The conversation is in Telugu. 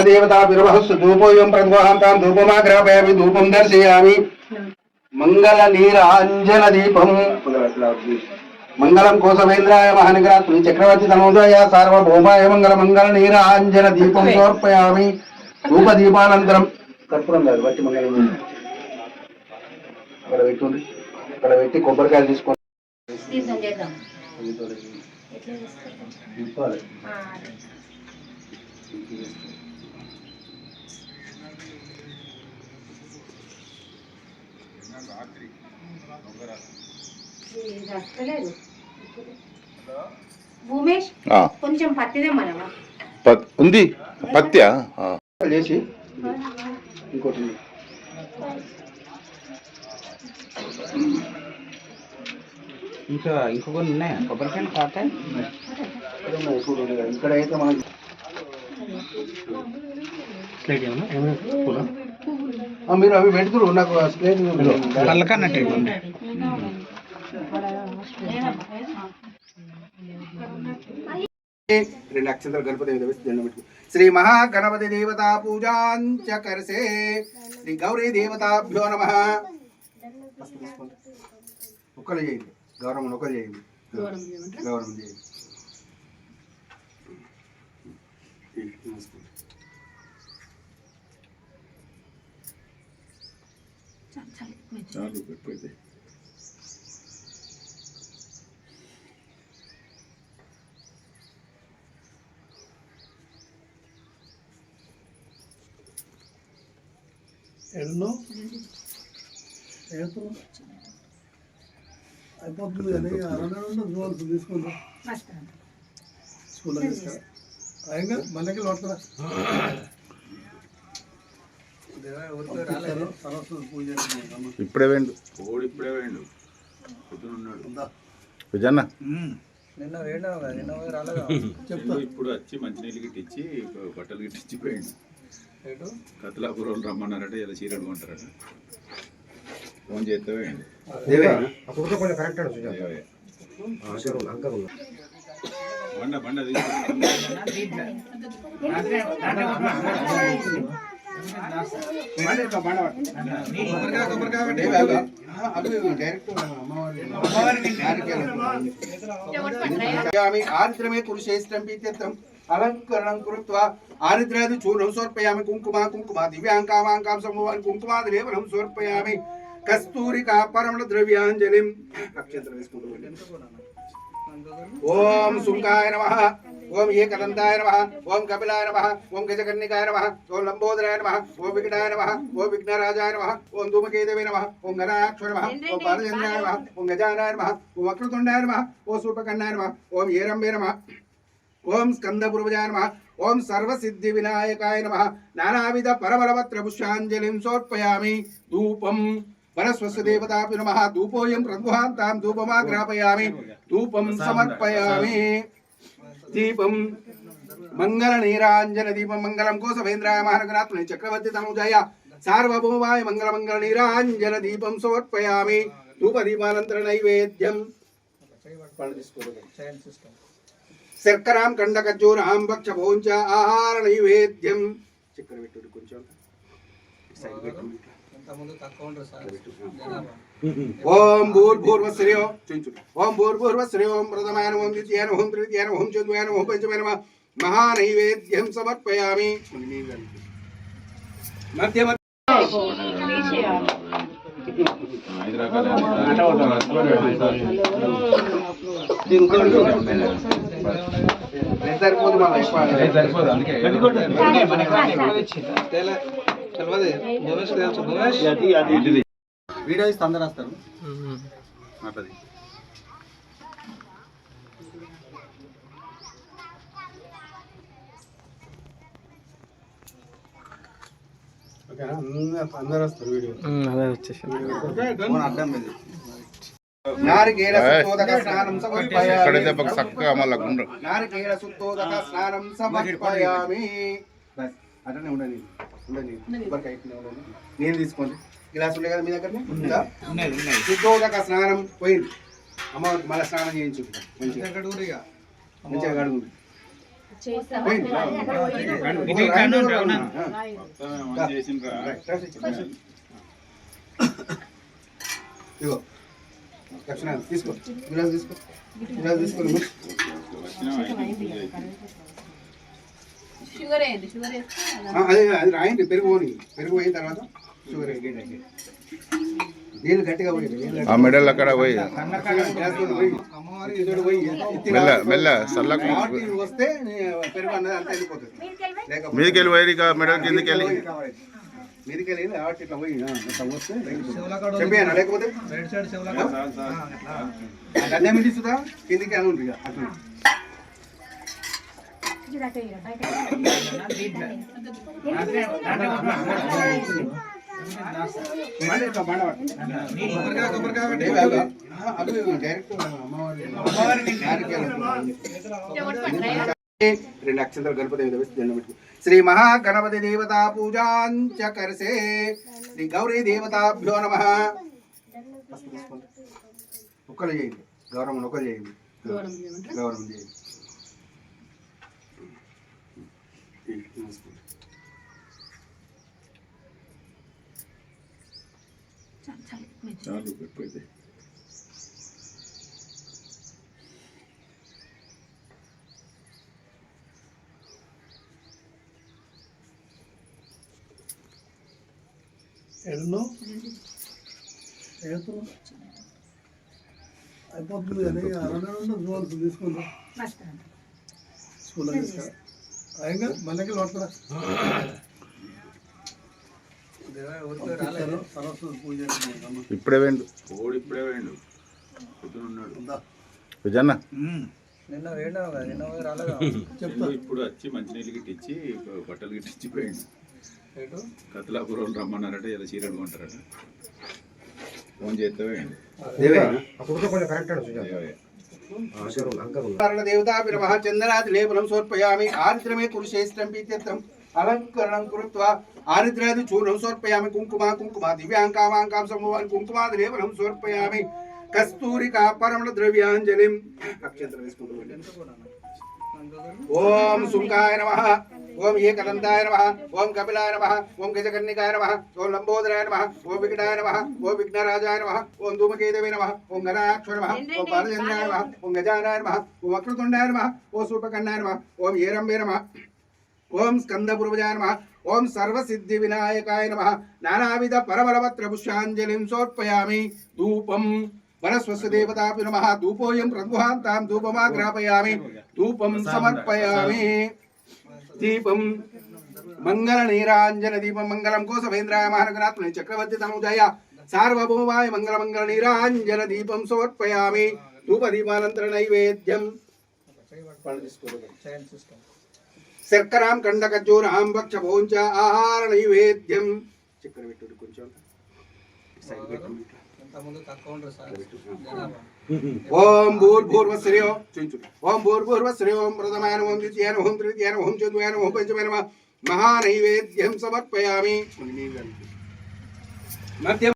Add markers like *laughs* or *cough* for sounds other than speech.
స్వదేవతా విరవహస్సు ధూపోయం ప్రద్వహాంతాం ధూపమాగ్రాపయామి ధూపం దర్శయామి. మంగళ నీరాంజన దీపం. మంగళం కోసవేంద్రాయ మహానగరాత్మి చక్రవర్తి తనోదయ సార్వభౌమాయ మంగళ మంగళ నీరాంజన దీపం సమర్పయామి. ధూప దీపానంతరం కర్పూరం కాదు బట్టి మంగళం అక్కడ పెట్టుంది అక్కడ పెట్టి కొబ్బరికాయలు తీసుకోండి ఆ, కొంచెం ఉంది. పత్యా ఇంకోటి. ఇంకా ఇంకొకటి ఉన్నాయా? కొబ్బరికాయలు కాటాయి ఇక్కడ అయితే మనకి ఆ, మీరు అవి పెడుతురు నాకు కళ్ళకన్నట్టు రెండు అక్షంతలు గణపతి దండం పెట్టుకో. శ్రీ మహాగణపతి దేవతా పూజాంచ కరసే. శ్రీ గౌరీ దేవతాభ్యో నమ. ఒక్కలు చేయండి. గౌరవం ఒకరు చేయండి. గౌరవం చేయండి. నమస్కారం. చాలు పెట్టిపోయింది. ఎన్నో అయిపోతుంది కానీ అరవై రోజులు తీసుకుంటాం స్కూల్లో తీసుకురా అయినా మనకి లోపల సరస్వతి *clears throat* పూజ ఇప్పుడే వేండు కోడి ఇప్పుడే ఉన్నాడు. విజన్న? నిన్న వేయడం కదా నిన్న పోయి రాలేదు? *laughs* చెప్తా ఇప్పుడు వచ్చి మంచినీళ్ళు గిట్టించి బట్టలు గిట్టించి పోయిండు. కతలాపురం రమ్మన్నారట ఇలా చీరలు కొంటారట ఫోన్ చేస్తే. బండ బండ తీసుకుంటాం ఆరిద్రమే పురుషేష్టం పీత్యర్థం. అలంకరణం కృత్వా. ఆరిద్రాది చూర్ణం సమర్పయామి. కుంకుమ కుంకుమ దివ్యాంకామాంకాం సమూహాన్ని కుంకుమాది లేవనం సమర్పయామి. కస్తూరికా పరమణ ద్రవ్యాంజలిం. అక్షంతరం వేసుకుంటూ ఓం శుంకాయ నమ ఓం ఏకదంతాయ నమ ఓం కపిలాయ నమ ఓం గజకర్ణికాయ నమ ఓం లంబోదరాయ నమ ఓం వికటాయ నమ ఓం విఘ్నరాజాయ నమ ఓం ధూమకేతవే నమ ఓం గణాక్ష నమ ఓం పాదచంద్రాయ నమ ఓం గజానాయ నమ ఓం వక్రతుండాయ నమ ఓం సూపకర్ణాయ నమ ఓం ఏరంబే నమ ఓం స్కందపూర్వజాయ నమ ఓం సర్వసిద్ధి వినాయకాయ నమ నానావిధ పరబలవత్ర పుష్పాంజలిం సమర్పయామి ధూపం వనస్వస్య దేవతాపి నమ ధూపోయం ప్రద్వహాంతాం ధూపమాగ్రాపయామి ధూపం సమర్పయామి దీపం మంగళ నీరాంజన దీపం మంగళం కోసవేంద్రాయ మహానగరాత్మని చక్రవర్తి తనుజాయ సార్వభౌమాయ మంగళ మంగళ నీరాంజన దీపం సమర్పయామి ధూప దీపానంతర నైవేద్యం. శర్కరాం కండ ఖర్జూరాం భక్ష భోంచ ఆహార నైవేద్యం చక్కెర పెట్టు కొంచెం ముందు తక్కువ ఉండరు సార్. ఓం భూర్భూర్వశ్రేయో. చుంచు ఓం ఓం ప్రథమాయన ఓం ద్వితీయాన ఓం తృతీయాన ఓం చతుర్యాన ఓం పంచమైన మహానైవేద్యం సమర్పయామి మధ్య సరిపోదు. సరిపోదు అందుకే వీడియో ఇస్తే అందరు వస్తారు అట్లది? అందరూ- వీడియో. చక్కగా మళ్ళా గుండ్ర. సుత్తోదక స్నానం సమర్పయామి అట్లనే ఉండని నీళ్ళు తీసుకోండి. గ్లాస్ ఉండే కదా మీ దగ్గర? ఉందా? శుద్ధోదక స్నానం పోయింది. అమ్మ మళ్ళీ స్నానం చేయించుకుంటాం మంచిగా. మంచిగా చేసిండ్రా? ఇగో దక్షిణ తీసుకో. గులాబీ తీసుకో. తీసుకో. షుగర్ వేయండి షుగర్ వేస్తే ఆ, అది అది రాయండి పెరుగు పోని పెరుగు పోయిన తర్వాత షుగర్ వేయండి నీళ్ళు గట్టిగా పోయి ఆ మెడల్ అక్కడ పోయి. మెల్ల. మెల్ల సల్లకు వస్తే పెరుగు అన్నది అంతా వెళ్ళిపోతుంది. లేకపోతే మీదకి వెళ్ళి పోయి ఇక మెడల్ కిందకి వెళ్ళి మీదికి వెళ్ళి ఇట్లా పోయి వస్తే చెప్పాను లేకపోతే? మీద ఇస్తుందా కిందికి అని ఉంటుంది అట్లా బండ ఇట్లా బండ పట్టు. కొబ్బరికాయ కొబ్బరికాయ పెట్టి ఏవి అవి? ఆ, అవి డైరెక్ట్ అమ్మవారి రెండు అక్షంతలు గణపతి దండం పెట్టుకో. శ్రీ మహాగణపతి దేవతా పూజాంచ కరసే. శ్రీ గౌరీ దేవతాభ్యో నమ. ఒక్కలు చేయండి. గౌరవం ఒకరు చేయండి. గౌరవం చేయండి. చాలు పెట్టిపోయింది ఎడున్నావు ఏడుతున్నావు అయిపోతుంది కానీ అరవై రెండు చూడాల్సి తీసుకుందాం స్కూల్లో తీసుకురా లోపల. ఇప్పుడే వేండు కోడి ఇప్పుడే ఉందా? విజన్న? నిన్న వేడినావు కదా నిన్న పోయి రాలేదా? *laughs* చెప్తా. ఇప్పుడు వచ్చి మంచినీళ్ళు గిట్టించి బట్టలు గిట్టించి పోయిండు? కత్లాపూర్ రమ్మన్నారట ఇలా చీరలు కొంటారట. ఫోన్ చేస్తే వేయండి. దేవే దేవయ్య. నమః చందనాది లేపనం సమర్పయామి. ఆరిద్రమే కురుశేష్టం పీత్యర్థం అలంకరణం కృత్వా ఆరిద్రాది చూర్ణం సమర్పయామి. కుంకుమ కుంకుమ దివ్యాంకామాంకాం సమూహాన్ని కుంకుమాది లేపనం సమర్పయామి. కస్తూరికా పరమణ ద్రవ్యాంజలిం. అక్షంతలు వేసుకుంటూ. ఓం శుంకాయ నమ. ఓం ఏకదంతాయ నమ ఓం కపిలాయ నమ ఓం గజకర్ణికాయ నమ ఓం లంబోదరాయ నమ ఓం వికటాయ నమ ఓం విఘ్నరాజాయ నమ ఓం ధూమకేతవే నమ ఓం గణాక్ష నమ ఓం బాలచంద్రాయ నమ ఓం గజానాయ నమ ఓం వక్రతుండాయ నమ ఓం సూపకన్నాయ నమ ఓం ఏరంబే నమ ఓం స్కందపూర్వజాయ నమ ఓం సర్వసిద్ధి వినాయకాయ నమ నానావిధ పరబలవత్ర పుష్పాంజలిం సమర్పయామి ధూపం వనస్వస్య దేవతాపి నమ ధూపోయం ప్రద్వాంతాం ధూపమాగ్రాపయామి ధూపం సమర్పయామి దీపం మంగళ నీరాంజన దీపం మంగళం కోసమేంద్రాయ మహానగరాత్మని చక్రవర్తి తనుజయ సార్వభౌమాయ మంగళ మంగళ నీరాంజన దీపం సమర్పయామి ధూప దీపానంతర నైవేద్యం. శర్కరాం కండకచూరాం భక్ష భోంచ ఆహార నైవేద్యం. చక్కెర పెట్టు కొంచెం. ఓం భూర్భూర్వశ్రేయో చూచు ఓం. భూర్భూర్వశ్రేయో ఓం ప్రథమాయన ఓం. ద్వితీయాన ఓం తృతీయాన ఓం చతుర్యాన ఓం పంచమైన మహానైవేద్యం సమర్పయామి. మధ్య